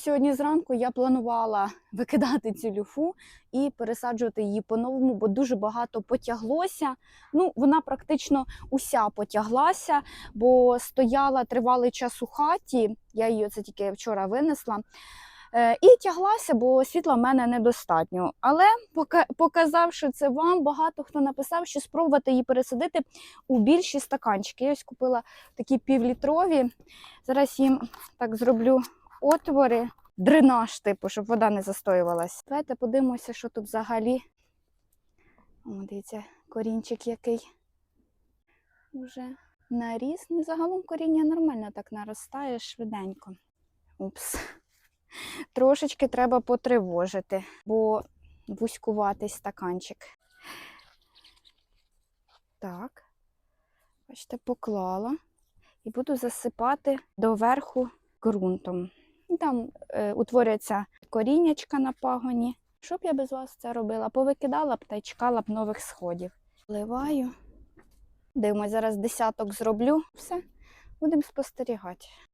Сьогодні зранку я планувала викидати цю люфу і пересаджувати її по-новому, бо дуже багато потяглося. Ну, вона практично уся потяглася, бо стояла тривалий час у хаті. Я її це тільки вчора винесла. Е, І тяглася, бо світла в мене недостатньо. Але показавши це вам, багато хто написав, що спробувати її пересадити у більші стаканчики. Я ось купила такі півлітрові. Зараз їм так зроблю отвори, дренаж, типу, щоб вода не застоювалась. Давайте подивимося, що тут взагалі. О, дивіться, корінчик який вже наріс. Ну, загалом коріння нормально так наростає швиденько. Упс. Трошечки треба потривожити, бо вузькуватий стаканчик. Так, бачите, поклала і буду засипати доверху ґрунтом. Там е, утворюється коріннячка на пагоні. Що б я без вас це робила? Повикидала б та й чекала б нових сходів. Вливаю. Дивимось, зараз десяток зроблю. Все, будемо спостерігати.